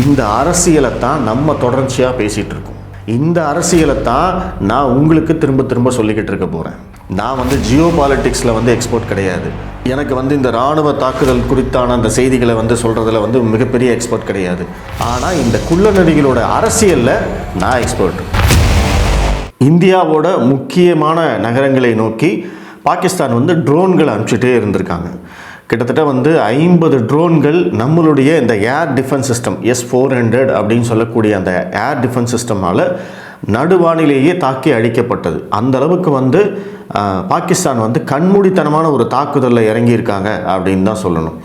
இந்த அரசியலை தான் நம்ம தொடர்ச்சியாக பேசிகிட்டு இருக்கோம் இந்த அரசியலை தான் நான் உங்களுக்கு திரும்ப திரும்ப சொல்லிக்கிட்டு இருக்க போகிறேன் நான் வந்து ஜியோ பாலிட்டிக்ஸில் வந்து எக்ஸ்போர்ட் கிடையாது. எனக்கு வந்து இந்த இராணுவ தாக்குதல் குறித்தான அந்த செய்திகளை வந்து சொல்கிறதுல வந்து மிகப்பெரிய எக்ஸ்பர்ட் கிடையாது. ஆனால் இந்த குள்ள நடிகளோட அரசியலில் நான் எக்ஸ்பர்ட் இந்தியாவோட முக்கியமான நகரங்களை நோக்கி பாகிஸ்தான் வந்து ட்ரோன்கள் அனுப்பிச்சிட்டே இருந்திருக்காங்க. கிட்டத்தட்ட வந்து ஐம்பது ட்ரோன்கள் நம்மளுடைய இந்த air defence system S four hundred அப்படின்னு சொல்லக்கூடிய அந்த ஏர் டிஃபென்ஸ் சிஸ்டமால் நடுவானிலேயே தாக்கி அழிக்கப்பட்டது. அந்த அளவுக்கு வந்து பாகிஸ்தான் வந்து கண்மூடித்தனமான ஒரு தாக்குதலில் இறங்கியிருக்காங்க அப்படின்னு தான் சொல்லணும்.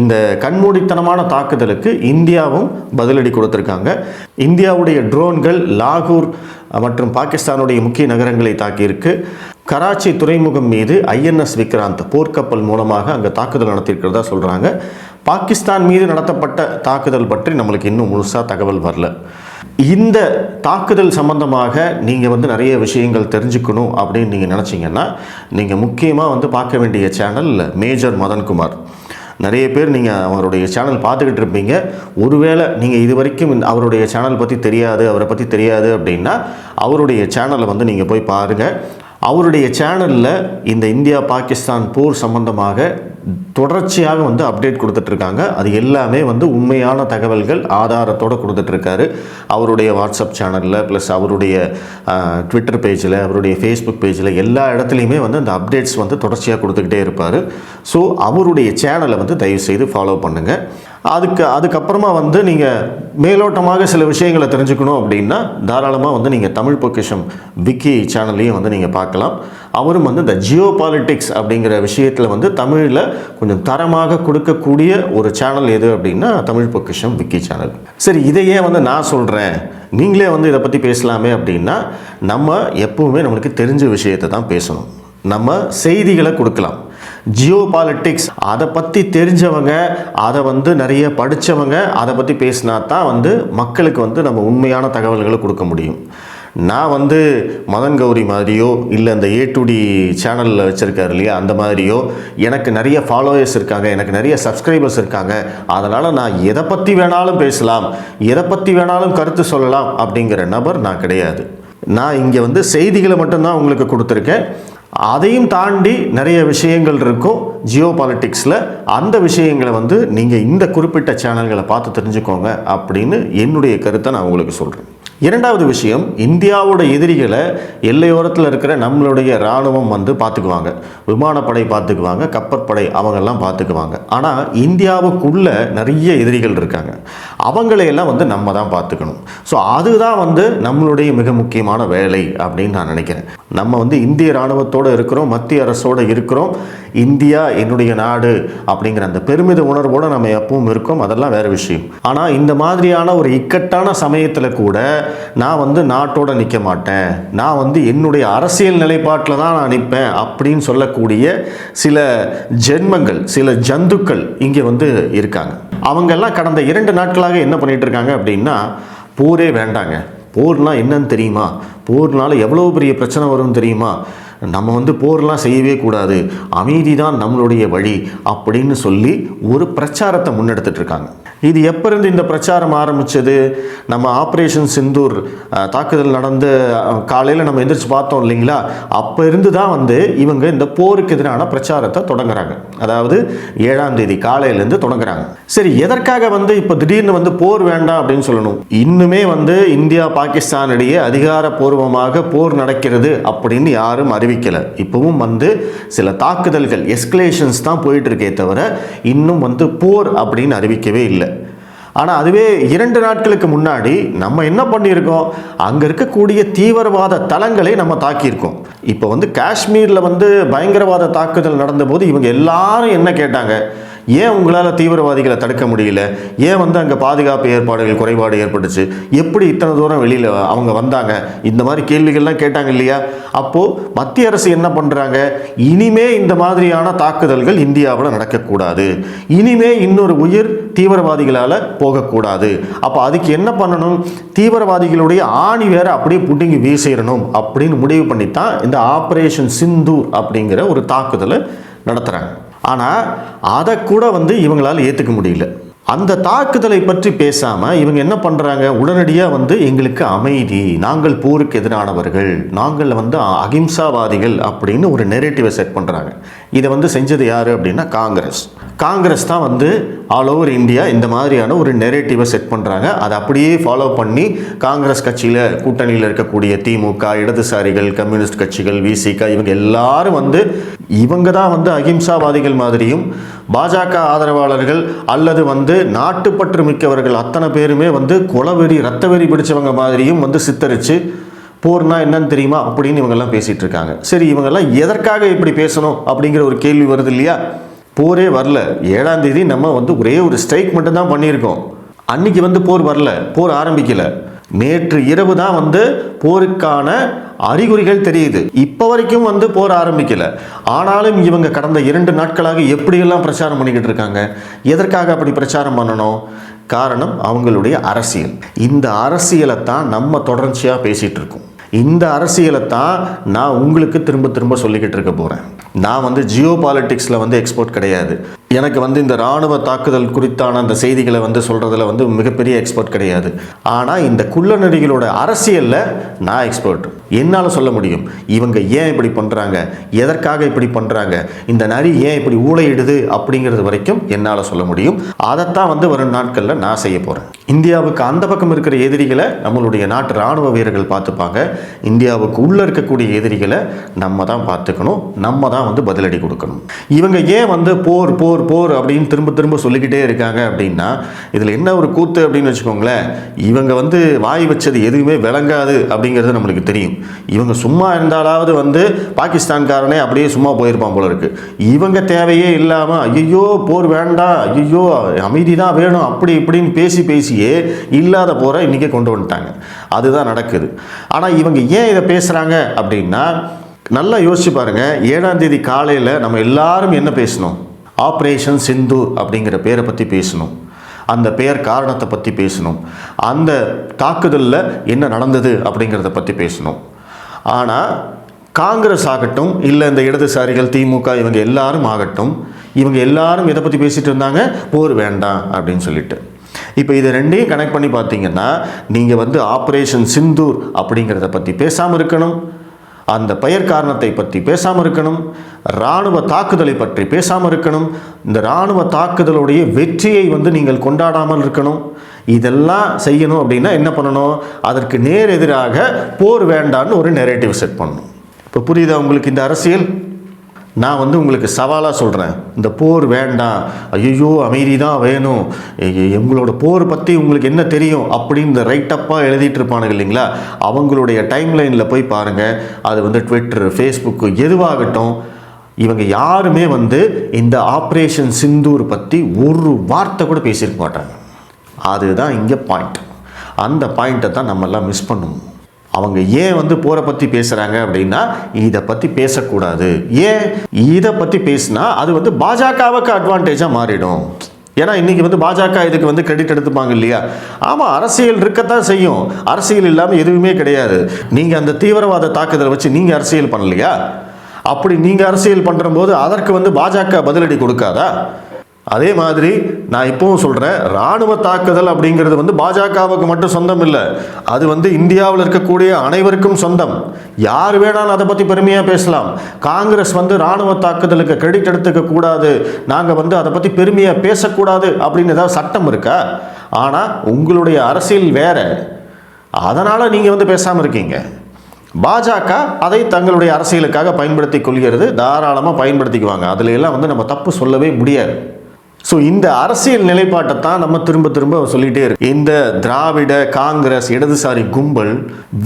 இந்த கண்மூடித்தனமான தாக்குதலுக்கு இந்தியாவும் பதிலடி கொடுத்துருக்காங்க. இந்தியாவுடைய ட்ரோன்கள் லாகூர் மற்றும் பாகிஸ்தானுடைய முக்கிய நகரங்களை தாக்கியிருக்கு. கராச்சி துறைமுகம் மீது ஐஎன்எஸ் விக்ராந்த் போர்க்கப்பல் மூலமாக அங்கே தாக்குதல் நடத்தியிருக்கிறதா சொல்கிறாங்க பாகிஸ்தான் மீது நடத்தப்பட்ட தாக்குதல் பற்றி நம்மளுக்கு இன்னும் முழுசாக தகவல் வரல. இந்த தாக்குதல் சம்பந்தமாக நீங்கள் வந்து நிறைய விஷயங்கள் தெரிஞ்சுக்கணும் அப்படின்னு நீங்கள் நினச்சிங்கன்னா நீங்கள் முக்கியமாக வந்து பார்க்க வேண்டிய சேனல் மேஜர் மதன்குமார். நிறைய பேர் நீங்கள் அவருடைய சேனல் பார்த்துக்கிட்டு இருப்பீங்க. ஒருவேளை நீங்கள் இது வரைக்கும் அவருடைய சேனல் பற்றி தெரியாது அவரை பற்றி தெரியாது அப்படின்னா அவருடைய சேனலை வந்து நீங்கள் போய் பாருங்கள் அவருடைய சேனலில் இந்த இந்தியா பாகிஸ்தான் போர் சம்பந்தமாக தொடர்ச்சியாக வந்து அப்டேட் கொடுத்துட்ருக்காங்க. அது எல்லாமே வந்து உண்மையான தகவல்கள் ஆதாரத்தோடு கொடுத்துட்ருக்காரு. அவருடைய வாட்ஸ்அப் சேனலில் ப்ளஸ் அவருடைய ட்விட்டர் பேஜில் அவருடைய ஃபேஸ்புக் பேஜில் எல்லா இடத்துலையுமே வந்து அந்த அப்டேட்ஸ் வந்து தொடர்ச்சியாக கொடுத்துக்கிட்டே இருப்பார். ஸோ அவருடைய சேனலை வந்து தயவுசெய்து ஃபாலோ பண்ணுங்கள் அதுக்கு அதுக்கப்புறமா வந்து நீங்கள் மேலோட்டமாக சில விஷயங்களை தெரிஞ்சுக்கணும் அப்படின்னா தாராளமாக வந்து நீங்கள் தமிழ் பொக்கிஷம் விக்கி சேனல்லையும் வந்து நீங்கள் பார்க்கலாம். அவரும் வந்து இந்த ஜியோ பாலிட்டிக்ஸ் அப்படிங்கிற விஷயத்தில் வந்து தமிழில் கொஞ்சம் தரமாக கொடுக்கக்கூடிய ஒரு சேனல் எது அப்படின்னா தமிழ் பொக்கிஷம் விக்கி சேனல் சரி இதையே வந்து நான் சொல்கிறேன் நீங்களே வந்து இதை பற்றி பேசலாமே அப்படின்னா நம்ம எப்பவுமே நம்மளுக்கு தெரிஞ்ச விஷயத்தை தான் பேசணும். நம்ம செய்திகளை கொடுக்கலாம். ஜியோ பாலிட்டிக்ஸ் அதை பற்றி தெரிஞ்சவங்க அதை வந்து நிறைய படித்தவங்க அதை பற்றி பேசினா தான் வந்து மக்களுக்கு வந்து நம்ம உண்மையான தகவல்களை கொடுக்க முடியும். நான் வந்து மதன் கௌரி மாதிரியோ இல்லை இந்த ஏ டு டி சேனலில் வச்சுருக்காரு இல்லையா அந்த மாதிரியோ எனக்கு நிறைய ஃபாலோவர்ஸ் இருக்காங்க எனக்கு நிறைய சப்ஸ்கிரைபர்ஸ் இருக்காங்க. அதனால் நான் எதை பற்றி வேணாலும் பேசலாம் எதை பற்றி வேணாலும் கருத்து சொல்லலாம் அப்படிங்கிற நபர் நான் கிடையாது. நான் இங்கே வந்து செய்திகளை மட்டும்தான் உங்களுக்கு கொடுத்துருக்கேன். அதையும் தாண்டி நிறைய விஷயங்கள் இருக்கும் ஜியோ பாலிட்டிக்ஸில் அந்த விஷயங்களை வந்து நீங்கள் இந்த குறிப்பிட்ட சேனல்களை பார்த்து தெரிஞ்சுக்கோங்க அப்படின்னு என்னுடைய கருத்தை நான் உங்களுக்கு சொல்கிறேன் இரண்டாவது விஷயம் இந்தியாவோட எதிரிகளை எல்லையோரத்தில் இருக்கிற நம்மளுடைய இராணுவம் வந்து பார்த்துக்குவாங்க. விமானப்படை பார்த்துக்குவாங்க கப்பற்படை அவங்கெல்லாம் பார்த்துக்குவாங்க. ஆனால் இந்தியாவுக்குள்ள நிறைய எதிரிகள் இருக்காங்க. அவங்களையெல்லாம் வந்து நம்ம தான் பார்த்துக்கணும். ஸோ அதுதான் வந்து நம்மளுடைய மிக முக்கியமான வேலை அப்படின்னு நான் நினைக்கிறேன். நம்ம வந்து இந்திய இராணுவத்தோடு இருக்கிறோம் மத்திய அரசோடு இருக்கிறோம். இந்தியா என்னுடைய நாடு அப்படிங்கிற அந்த பெருமித உணர்வோடு நம்ம எப்பவும் இருக்கோம். அதெல்லாம் வேறு விஷயம். ஆனால் இந்த மாதிரியான ஒரு இக்கட்டான சமயத்தில் கூட நான் வந்து நாட்டோட நிற்க மாட்டேன். நான் வந்து என்னுடைய அரசியல் நிலைப்பாட்டில் தான் நான் நிற்பேன் அப்படின்னு சொல்லக்கூடிய சில ஜென்மங்கள் சில ஜந்துக்கள் இங்கே வந்து இருக்காங்க. அவங்கெல்லாம் கடந்த இரண்டு நாட்களாக என்ன பண்ணிட்டு இருக்காங்க அப்படின்னா போரே வேண்டாங்க. போர்னால் என்னன்னு தெரியுமா? போர்னால் எவ்வளோ பெரிய பிரச்சனை வரும்னு தெரியுமா? நம்ம வந்து போர்லாம் செய்யவே கூடாது. அமைதி தான் நம்மளுடைய வழி அப்படின்னு சொல்லி ஒரு பிரச்சாரத்தை முன்னெடுத்துட்டு இருக்காங்க இது எப்போ இருந்து இந்த பிரச்சாரம் ஆரம்பிச்சது? நம்ம ஆப்ரேஷன் சிந்தூர் தாக்குதல் நடந்த காலையில் நம்ம எந்திரிச்சு பார்த்தோம் இல்லைங்களா? அப்போ இருந்து தான் வந்து இவங்க இந்த போருக்கு எதிரான பிரச்சாரத்தை தொடங்குறாங்க. அதாவது ஏழாம் தேதி காலையிலேருந்து தொடங்குறாங்க. சரி எதற்காக வந்து இப்போ திடீர்னு வந்து போர் வேண்டாம் அப்படின்னு சொல்லணும்? இன்னுமே வந்து இந்தியா பாகிஸ்தான் இடையே அதிகாரப்பூர்வமாக போர் நடக்கிறது அப்படின்னு யாரும் அறிவிக்கலை. இப்போவும் வந்து சில தாக்குதல்கள் எஸ்கலேஷன்ஸ் தான் போயிட்டுருக்கே தவிர இன்னும் வந்து போர் அப்படின்னு அறிவிக்கவே இல்லை. ஆனால் அதுவே இரண்டு நாட்களுக்கு முன்னாடி நம்ம என்ன பண்ணியிருக்கோம்? அங்கே இருக்கக்கூடிய தீவிரவாத தளங்களை நம்ம தாக்கியிருக்கோம். இப்போ வந்து காஷ்மீரில் வந்து பயங்கரவாத தாக்குதல் நடந்தபோது இவங்க எல்லாரும் என்ன கேட்டாங்க? ஏன் உங்களால் தீவிரவாதிகளை தடுக்க முடியல? ஏன் வந்து அங்கே பாதுகாப்பு ஏற்பாடுகள் குறைபாடு ஏற்பட்டுச்சு? எப்படி இத்தனை தூரம் வெளியில் அவங்க வந்தாங்க? இந்த மாதிரி கேள்விகள்லாம் கேட்டாங்க இல்லையா? அப்போது மத்திய அரசு என்ன பண்ணுறாங்க இனிமே இந்த மாதிரியான தாக்குதல்கள் இந்தியாவில் நடக்கக்கூடாது. இனிமே இன்னொரு உயிர் தீவிரவாதிகளால் போகக்கூடாது. அப்போ அதுக்கு என்ன பண்ணணும்? தீவிரவாதிகளுடைய ஆணி வேற அப்படியே புடுங்கி வீசிடணும் அப்படின்னு முடிவு பண்ணித்தான் இந்த ஆப்ரேஷன் சிந்தூர் அப்படிங்கிற ஒரு தாக்குதலை நடத்துகிறாங்க ஆனால் அதை கூட வந்து இவங்களால் ஏற்றுக்க முடியல. அந்த தாக்குதலை பற்றி பேசாமல் இவங்க என்ன பண்ணுறாங்க உடனடியாக வந்து எங்களுக்கு அமைதி. நாங்கள் போருக்கு எதிரானவர்கள். நாங்கள் வந்து அகிம்சாவாதிகள் அப்படின்னு ஒரு நெரேட்டிவை செட் பண்ணுறாங்க இதை வந்து செஞ்சது யார் அப்படின்னா காங்கிரஸ். காங்கிரஸ் தான் வந்து ஆல் ஓவர் இந்தியா இந்த மாதிரியான ஒரு நெரேட்டிவை செட் பண்ணுறாங்க அதை அப்படியே ஃபாலோ பண்ணி காங்கிரஸ் கட்சியில் கூட்டணியில் இருக்கக்கூடிய திமுக இடதுசாரிகள் கம்யூனிஸ்ட் கட்சிகள் விசிக இவங்க எல்லாரும் வந்து இவங்க தான் வந்து அகிம்சாவாதிகள் மாதிரியும் பாஜக ஆதரவாளர்கள் அல்லது வந்து நாட்டுப்பற்று மிக்கவர்கள் அத்தனை பேருமே வந்து குலவெறி ரத்த வெறி பிடிச்சவங்க மாதிரியும் வந்து சித்தரித்து போர்னா என்னன்னு தெரியுமா? அப்படின்னு இவங்கெல்லாம் பேசிகிட்டு இருக்காங்க. சரி இவங்கெல்லாம் எதற்காக இப்படி பேசணும் அப்படிங்கிற ஒரு கேள்வி வருது இல்லையா? போரே வரல. ஏழாம் தேதி நம்ம வந்து ஒரே ஒரு ஸ்ட்ரைக் மட்டும்தான் பண்ணியிருக்கோம். அன்னைக்கு வந்து போர் வரல. போர் ஆரம்பிக்கல. நேற்று இரவு தான் வந்து போருக்கான அறிகுறிகள் தெரியுது. இப்போ வரைக்கும் வந்து போர் ஆரம்பிக்கல. ஆனாலும் இவங்க கடந்த இரண்டு நாட்களாக எப்படியெல்லாம் பிரச்சாரம் பண்ணிக்கிட்டு இருக்காங்க? எதற்காக அப்படி பிரச்சாரம் பண்ணணும்? காரணம் அவங்களுடைய அரசியல். இந்த அரசியலை தான் நம்ம தொடர்ச்சியாக பேசிகிட்டு இருக்கோம். இந்த அரசியலை தான் நான் உங்களுக்கு திரும்ப திரும்ப சொல்லிக்கிட்டு இருக்க போகிறேன் நான் வந்து ஜியோ பாலிட்டிக்ஸில் வந்து எக்ஸ்போர்ட் கிடையாது. எனக்கு வந்து இந்த இராணுவ தாக்குதல் குறித்தான அந்த செய்திகளை வந்து சொல்கிறதுல வந்து மிகப்பெரிய எக்ஸ்பர்ட் கிடையாது. ஆனால் இந்த குள்ளநெறிகளோட அரசியலில் நான் எக்ஸ்பர்ட் என்னால் சொல்ல முடியும். இவங்க ஏன் இப்படி பண்ணுறாங்க எதற்காக இப்படி பண்ணுறாங்க இந்த நரி ஏன் இப்படி ஊழையிடுது அப்படிங்கிறது வரைக்கும் என்னால் சொல்ல முடியும். அதைத்தான் வந்து வரும் நாட்களில் நான் செய்ய போகிறேன் இந்தியாவுக்கு அந்த பக்கம் இருக்கிற எதிரிகளை நம்மளுடைய நாட்டு இராணுவ வீரர்கள் பார்த்துப்பாங்க. இந்தியாவுக்கு உள்ளே இருக்கக்கூடிய எதிரிகளை நம்ம தான் பார்த்துக்கணும். நம்ம தான் வந்து பதிலடி கொடுக்கணும். இவங்க ஏன் வந்து போர் போர் போர் அப்படின்னு திரும்ப திரும்ப சொல்லிக்கிட்டே இருக்காங்க அப்படின்னா இதில் என்ன ஒரு கூத்து அப்படின்னு வச்சுக்கோங்களேன் இவங்க வந்து வாய் வச்சது எதுவுமே விளங்காது அப்படிங்கிறது நம்மளுக்கு தெரியும். இவங்க சும்மா இருந்தாலாவது வந்து பாகிஸ்தான்காரனே அப்படியே சும்மா போயிருப்பான் போல இருக்கு. இவங்க தேவையே இல்லாமல் ஐயோ போர் வேண்டாம் ஐயோ அமைதி தான் வேணும் அப்படி இப்படின்னு பேசி பேசியே இல்லாத போரை இன்றைக்கி கொண்டு வந்துட்டாங்க. அதுதான் நடக்குது. ஆனால் இவங்க ஏன் இதை பேசுகிறாங்க அப்படின்னா நல்லா யோசிச்சு பாருங்கள் ஏழாம் தேதி காலையில் நம்ம எல்லாரும் என்ன பேசணும்? ஆப்ரேஷன் சிந்து அப்படிங்கிற பேரை பற்றி பேசணும். அந்த பெயர் காரணத்தை பற்றி பேசணும். அந்த தாக்குதலில் என்ன நடந்தது அப்படிங்கிறத பற்றி பேசணும். ஆனால் காங்கிரஸ் ஆகட்டும் இல்லை இந்த இடதுசாரிகள் திமுக இவங்க எல்லாரும் ஆகட்டும் இவங்க எல்லாரும் இதை பற்றி பேசிகிட்டு இருந்தாங்க? போர் வேண்டாம் அப்படின்னு சொல்லிட்டு. இப்போ இதை ரெண்டையும் கனெக்ட் பண்ணி பார்த்தீங்கன்னா நீங்கள் வந்து ஆப்ரேஷன் சிந்தூர் அப்படிங்கிறத பற்றி பேசாமல் இருக்கணும். அந்த பெயர் காரணத்தை பற்றி பேசாமல் இருக்கணும். இராணுவ தாக்குதலை பற்றி பேசாமல் இருக்கணும். இந்த இராணுவ தாக்குதலுடைய வெற்றியை வந்து நீங்கள் கொண்டாடாமல் இருக்கணும். இதெல்லாம் செய்யணும் அப்படின்னா என்ன பண்ணணும்? அதற்கு நேர் எதிராக போர் வேண்டான்னு ஒரு நெரேட்டிவ் செட் பண்ணணும். இப்போ புரியுதா உங்களுக்கு இந்த அரசியல்? நான் வந்து உங்களுக்கு சவாலாக சொல்கிறேன் இந்த போர் வேண்டாம். ஐயோ அமைதி தான் வேணும் எங்களோட போர் பற்றி உங்களுக்கு என்ன தெரியும்? அப்படின்னு இந்த ரைட்டப்பாக எழுதிட்டு இருப்பானுங்க இல்லைங்களா? அவங்களுடைய டைம்லைனில் போய் பாருங்கள் அது வந்து ட்விட்டர் ஃபேஸ்புக்கு எதுவாகட்டும். இவங்க யாருமே வந்து இந்த ஆப்ரேஷன் சிந்தூர் பற்றி ஒரு வார்த்தை கூட பேசியிருக்க மாட்டாங்க. அதுதான் இங்கே பாயிண்ட் அந்த பாயிண்ட்டை தான் நம்மெல்லாம் மிஸ் பண்ணுவோம் அவங்க ஏன் வந்து போரை பற்றி பேசுகிறாங்க அப்படின்னா இதை பற்றி பேசக்கூடாது. ஏன் இதை பற்றி பேசினா அது வந்து பாஜகவுக்கு அட்வான்டேஜாக மாறிடும். ஏன்னா இன்றைக்கி வந்து பாஜக இதுக்கு வந்து கிரெடிட் எடுத்துப்பாங்க இல்லையா? ஆமாம் அரசியல் இருக்கத்தான் செய்யும். அரசியல் இல்லாமல் எதுவுமே கிடையாது. நீங்கள் அந்த தீவிரவாத தாக்குதலை வச்சு நீங்கள் அரசியல் பண்ணலையா? அப்படி நீங்கள் அரசியல் பண்ணுறம்போது அதற்கு வந்து பாஜக பதிலடி கொடுக்காதா? அதே மாதிரி நான் இப்பவும் சொல்கிறேன் இராணுவ தாக்குதல் அப்படிங்கிறது வந்து பாஜகவுக்கு மட்டும் சொந்தம் இல்லை. அது வந்து இந்தியாவில் இருக்கக்கூடிய அனைவருக்கும் சொந்தம். யார் வேணாலும் அதை பற்றி பெருமையாக பேசலாம். காங்கிரஸ் வந்து இராணுவ தாக்குதலுக்கு கிரெடிட் எடுத்துக்க கூடாது. நாங்கள் வந்து அதை பற்றி பெருமையாக பேசக்கூடாது அப்படின்னு ஏதாவது சட்டம் இருக்கா? ஆனால் உங்களுடைய அரசியல் வேற. அதனால் நீங்கள் வந்து பேசாமல் இருக்கீங்க. பாஜக அதை தங்களுடைய அரசியலுக்காக பயன்படுத்தி கொள்கிறது தாராளமாக பயன்படுத்திக்குவாங்க. அதில் எல்லாம் வந்து நம்ம தப்பு சொல்லவே முடியாது. ஸோ இந்த அரசியல் நிலைப்பாட்டை தான் நம்ம திரும்ப திரும்ப சொல்லிகிட்டே இருக்கு. இந்த திராவிட காங்கிரஸ் இடதுசாரி கும்பல்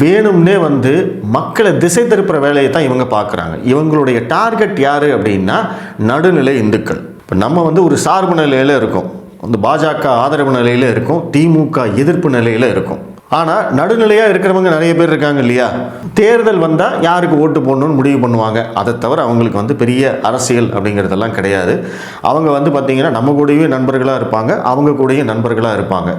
வேணும்னே வந்து மக்களை திசை திருப்புற வேலையை தான் இவங்க பார்க்குறாங்க. இவங்களுடைய டார்கெட் யார் அப்படின்னா நடுநிலை இந்துக்கள். இப்போ நம்ம வந்து ஒரு சார்பு நிலையில் இருக்கோம். வந்து பாஜக ஆதரவு நிலையில் இருக்கும் திமுக எதிர்ப்பு நிலையில் இருக்கும். ஆனால் நடுநிலையாக இருக்கிறவங்க நிறைய பேர் இருக்காங்க இல்லையா? தேர்தல் வந்தால் யாருக்கு ஓட்டு போடணும்னு முடிவு பண்ணுவாங்க. அதை தவிர அவங்களுக்கு வந்து பெரிய அரசியல் அப்படிங்கிறதெல்லாம் கிடையாது. அவங்க வந்து பார்த்திங்கன்னா நம்ம கூடயே நண்பர்களாக இருப்பாங்க அவங்க கூடயே நண்பர்களாக இருப்பாங்க.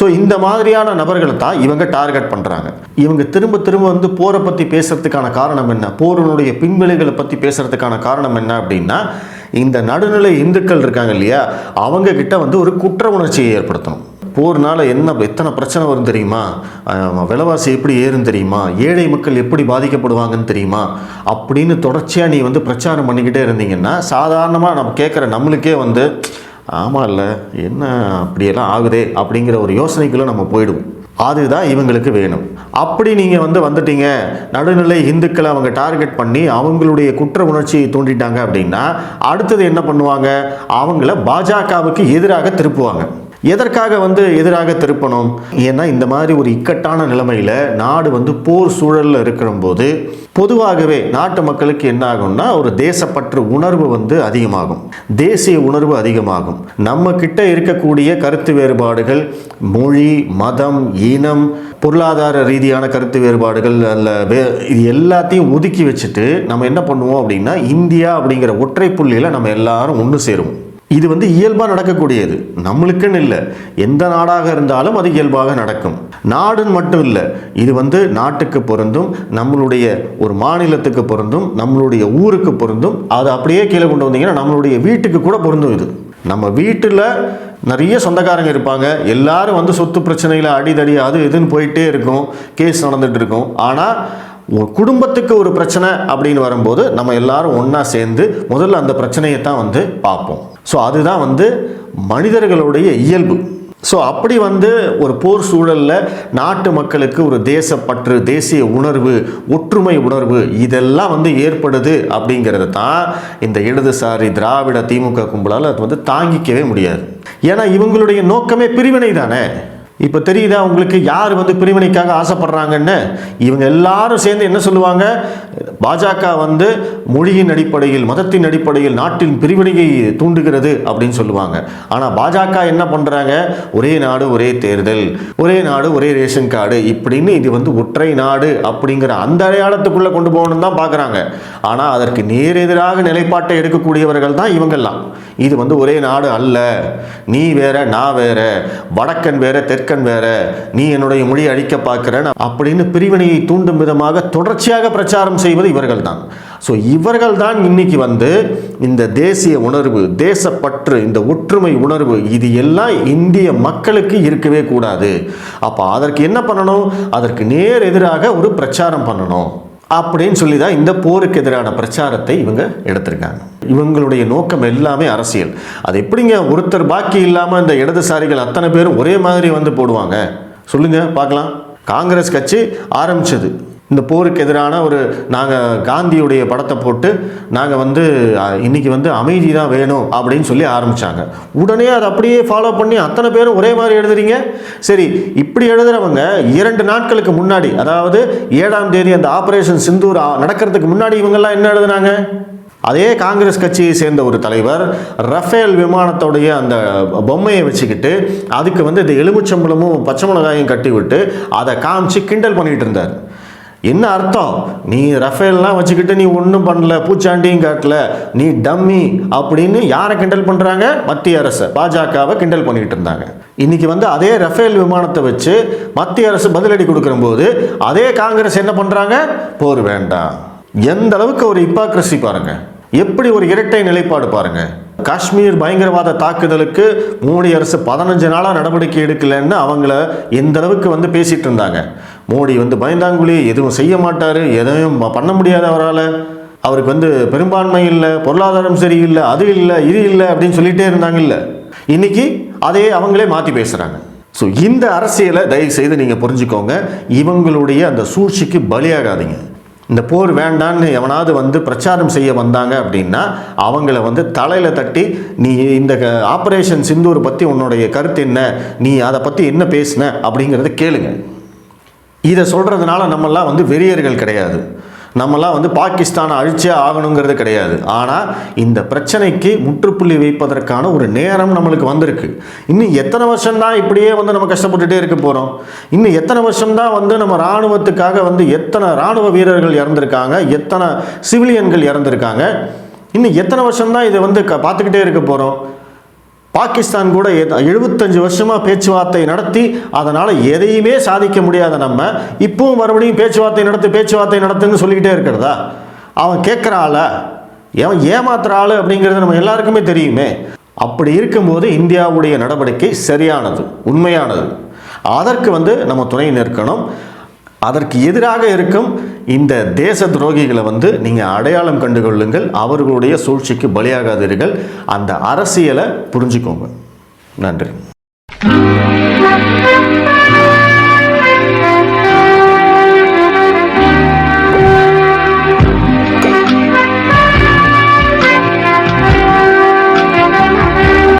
ஸோ இந்த மாதிரியான நபர்களை தான் இவங்க டார்கெட் பண்ணுறாங்க இவங்க திரும்ப திரும்ப வந்து போரை பற்றி பேசுறதுக்கான காரணம் என்ன? போரினுடைய பின்விளைகளை பற்றி பேசுகிறதுக்கான காரணம் என்ன அப்படின்னா இந்த நடுநிலை இந்துக்கள் இருக்காங்க இல்லையா? அவங்க கிட்ட வந்து ஒரு குற்ற உணர்ச்சியை ஏற்படுத்தணும். போர்னால் என்ன எத்தனை பிரச்சனை வரும் தெரியுமா? விலைவாசி எப்படி ஏறும் தெரியுமா? ஏழை மக்கள் எப்படி பாதிக்கப்படுவாங்கன்னு தெரியுமா? அப்படின்னு தொடர்ச்சியாக நீ வந்து பிரச்சாரம் பண்ணிக்கிட்டே இருந்தீங்கன்னா சாதாரணமாக நம்ம கேட்குற நம்மளுக்கே வந்து ஆமாம் இல்லை என்ன அப்படியெல்லாம் ஆகுதே அப்படிங்கிற ஒரு யோசனைக்குள்ளே நம்ம போயிடுவோம். அதுதான் இவங்களுக்கு வேணும். அப்படி நீங்கள் வந்து வந்துட்டீங்க. நடுநிலை இந்துக்களை அவங்க டார்கெட் பண்ணி அவங்களுடைய குற்ற உணர்ச்சியை தூண்டிட்டாங்க அப்படின்னா அடுத்தது என்ன பண்ணுவாங்க? அவங்கள பாஜகவுக்கு எதிராக திருப்புவாங்க. எதற்காக வந்து எதிராக திருப்பணும்? ஏன்னா இந்த மாதிரி ஒரு இக்கட்டான நிலைமையில் நாடு வந்து போர் சூழலில் இருக்கிறபோது பொதுவாகவே நாட்டு மக்களுக்கு என்ன ஆகும்னா ஒரு தேசப்பற்று உணர்வு வந்து அதிகமாகும். தேசிய உணர்வு அதிகமாகும். நம்ம கிட்ட இருக்கக்கூடிய கருத்து வேறுபாடுகள் மொழி மதம் இனம் பொருளாதார ரீதியான கருத்து வேறுபாடுகள் அல்ல வே இது எல்லாத்தையும் ஒதுக்கி வச்சுட்டு நம்ம என்ன பண்ணுவோம் அப்படின்னா இந்தியா அப்படிங்கிற ஒற்றை புள்ளியில் நம்ம எல்லாரும் ஒன்று சேருவோம். இது வந்து இயல்பாக நடக்கக்கூடியது. நம்மளுக்குன்னு இல்லை. எந்த நாடாக இருந்தாலும் அது இயல்பாக நடக்கும். நாடுன்னு மட்டும் இல்லை. இது வந்து நாட்டுக்கு பொருந்தும் நம்மளுடைய ஒரு மாநிலத்துக்கு பொருந்தும் நம்மளுடைய ஊருக்கு பொருந்தும் அது அப்படியே கீழே கொண்டு வந்தீங்கன்னா நம்மளுடைய வீட்டுக்கு கூட பொருந்தும் இது. நம்ம வீட்டில் நிறைய சொந்தக்காரங்க இருப்பாங்க. எல்லாரும் வந்து சொத்து பிரச்சனையில் அடிதடி அது இதுன்னு போயிட்டே இருக்கும். கேஸ் நடந்துட்டு இருக்கும். ஆனால் ஒரு குடும்பத்துக்கு ஒரு பிரச்சனை அப்படின்னு வரும்போது நம்ம எல்லாரும் ஒன்றா சேர்ந்து முதல்ல அந்த பிரச்சனையை தான் வந்து பார்ப்போம். ஸோ அதுதான் வந்து மனிதர்களுடைய இயல்பு. ஸோ அப்படி வந்து ஒரு போர் சூழலில் நாட்டு மக்களுக்கு ஒரு தேசப்பற்று தேசிய உணர்வு ஒற்றுமை உணர்வு இதெல்லாம் வந்து ஏற்படுது அப்படிங்கிறது தான் இந்த இடதுசாரி திராவிட திமுக கும்பலால் அது வந்து தாங்கிக்கவே முடியாது. ஏன்னா இவங்களுடைய நோக்கமே பிரிவினை தானே இப்போ தெரியுதா உங்களுக்கு யார் வந்து பிரிவினைக்காக ஆசைப்படுறாங்கன்னு? இவங்க எல்லாரும் சேர்ந்து என்ன சொல்லுவாங்க? பாஜக வந்து மொழியின் அடிப்படையில் மதத்தின் அடிப்படையில் நாட்டின் பிரிவினையை தூண்டுகிறது அப்படின்னு சொல்லுவாங்க. ஆனால் பாஜக என்ன பண்ணுறாங்க ஒரே நாடு ஒரே தேர்தல் ஒரே நாடு ஒரே ரேஷன் கார்டு இப்படின்னு இது வந்து ஒற்றை நாடு அப்படிங்கிற அந்த அடையாளத்துக்குள்ளே கொண்டு போகணும்னு தான் பார்க்குறாங்க ஆனால் அதற்கு நேர் எதிராக நிலைப்பாட்டை எடுக்கக்கூடியவர்கள் தான் இவங்கெல்லாம். இது வந்து ஒரே நாடு அல்ல. நீ வேற நான் வேற. வடக்கன் வேற தெற்கன் வேற. நீ என்னுடைய மொழி அழிக்க பார்க்கிறேன். அப்படின்னு பிரிவினையை தூண்டும் விதமாக தொடர்ச்சியாக பிரச்சாரம் செய்வது இவர்கள் தான் ஸோ இவர்கள் தான் இன்னைக்கு வந்து இந்த தேசிய உணர்வு தேசப்பற்று இந்த ஒற்றுமை உணர்வு இது எல்லாம் இந்திய மக்களுக்கு இருக்கவே கூடாது. அப்போ அதற்கு என்ன பண்ணணும்? அதற்கு நேர் எதிராக ஒரு பிரச்சாரம் பண்ணணும். அப்படின்னு சொல்லி தான் இந்த போருக்கு எதிரான பிரச்சாரத்தை இவங்க எடுத்திருக்காங்க. இவங்களுடைய நோக்கம் எல்லாமே அரசியல். அது எப்படிங்க ஒருத்தர் பாக்கி இல்லாமல் இந்த இடதுசாரிகள் அத்தனை பேரும் ஒரே மாதிரி வந்து போடுவாங்க? சொல்லுங்க பார்க்கலாம். காங்கிரஸ் கட்சி ஆரம்பிச்சது. இந்த போருக்கு எதிரான ஒரு நாங்கள் காந்தியுடைய படத்தை போட்டு நாங்கள் வந்து இன்றைக்கி இன்னைக்கு வந்து அமைதி தான் வேணும் அப்படின்னு சொல்லி ஆரம்பித்தாங்க உடனே அதை அப்படியே ஃபாலோ பண்ணி அத்தனை பேரும் ஒரே மாதிரி எழுதுறீங்க? சரி இப்படி எழுதுறவங்க இரண்டு நாட்களுக்கு முன்னாடி அதாவது ஏழாம் தேதி அந்த ஆப்ரேஷன் சிந்தூர் நடக்கிறதுக்கு முன்னாடி இவங்கெல்லாம் என்ன எழுதுனாங்க? அதே காங்கிரஸ் கட்சியை சேர்ந்த ஒரு தலைவர் ரஃபேல் விமானத்தோடைய அந்த பொம்மையை வச்சுக்கிட்டு அதுக்கு வந்து இந்த எலுமிச்சம்பளமும் பச்சை மிளகாயும் கட்டி விட்டு அதை காமிச்சு கிண்டல் பண்ணிகிட்டு இருந்தார். என்ன அர்த்தம்? நீ ரஃபேல்லாம் வச்சுக்கிட்டு நீ ஒன்றும் பண்ணல பூச்சாண்டியும் காட்டல நீ டம்மி அப்படின்னு யாரை கிண்டல் பண்ணுறாங்க மத்திய அரசு. பாஜகவை கிண்டல் பண்ணிக்கிட்டு இருந்தாங்க. இன்னைக்கு வந்து அதே ரஃபேல் விமானத்தை வச்சு மத்திய அரசு பதிலடி கொடுக்கும்போது அதே காங்கிரஸ் என்ன பண்ணுறாங்க போர் வேண்டாம். எந்த அளவுக்கு ஒரு இப்பாக்ரஸி பாருங்க. எப்படி ஒரு இரட்டை நிலைப்பாடு பாருங்கள் காஷ்மீர் பயங்கரவாத தாக்குதலுக்கு மோடி அரசு பதினஞ்சு நாளாக நடவடிக்கை எடுக்கலைன்னு அவங்கள எந்த அளவுக்கு வந்து பேசிகிட்டு இருந்தாங்க. மோடி வந்து பயந்தாங்குழி எதுவும் செய்ய மாட்டார் எதையும் பண்ண முடியாது அவரால். அவருக்கு வந்து பெரும்பான்மை இல்லை பொருளாதாரம் சரியில்லை அது இல்லை இது இல்லை அப்படின்னு சொல்லிகிட்டே இருந்தாங்கல்ல. இன்னைக்கு அதே அவங்களே மாற்றி பேசுகிறாங்க ஸோ இந்த அரசியலை தயவு செய்து நீங்கள் புரிஞ்சுக்கோங்க. இவங்களுடைய அந்த சூழ்ச்சிக்கு பலியாகாதீங்க. இந்த போர் வேண்டான்னு எவனாவது வந்து பிரச்சாரம் செய்ய வந்தாங்க அப்படின்னா அவங்கள வந்து தலையில் தட்டி நீ இந்த க- சிந்தூர் பற்றி உன்னுடைய கருத்து என்ன? நீ அதை பற்றி என்ன பேசின? அப்படிங்கிறத கேளுங்க. இதை சொல்கிறதுனால நம்மெல்லாம் வந்து வெறியர்கள் கிடையாது. நம்மெல்லாம் வந்து பாகிஸ்தானை அழிச்சே ஆகணுங்கிறது கிடையாது. ஆனால் இந்த பிரச்சனைக்கு முற்றுப்புள்ளி வைப்பதற்கான ஒரு நேரம் நம்மளுக்கு வந்திருக்கு. இன்னும் எத்தனை வருஷம்தான் இப்படியே வந்து நம்ம கஷ்டப்பட்டுட்டே இருக்க போகிறோம் இன்னும் எத்தனை வருஷம்தான் வந்து நம்ம இராணுவத்துக்காக வந்து எத்தனை இராணுவ வீரர்கள் இறந்துருக்காங்க? எத்தனை சிவிலியன்கள் இறந்துருக்காங்க? இன்னும் எத்தனை வருஷம்தான் இதை வந்து க பார்த்துக்கிட்டே இருக்க போகிறோம் பாகிஸ்தான் கூட எழுபத்தஞ்சு வருஷமாக பேச்சுவார்த்தை நடத்தி அதனால் எதையுமே சாதிக்க முடியாத நம்ம இப்பவும் மறுபடியும் பேச்சுவார்த்தை நடத்து பேச்சுவார்த்தை நடத்துன்னு சொல்லிக்கிட்டே இருக்கிறதா? அவன் கேட்குறாள ஏன் ஏமாத்துற ஆள் அப்படிங்கிறது நம்ம எல்லாருக்குமே தெரியுமே. அப்படி இருக்கும்போது இந்தியாவுடைய நடவடிக்கை சரியானது உண்மையானது. அதற்கு வந்து நம்ம துணை நிற்கணும். அதற்கு எதிராக இருக்கும் இந்த தேச துரோகிகளை வந்து நீங்கள் அடையாளம் கண்டு கொள்ளுங்கள் அவர்களுடைய சூழ்ச்சிக்கு பலியாகாதீர்கள். அந்த அரசியலை புரிஞ்சுக்கோங்க. நன்றி.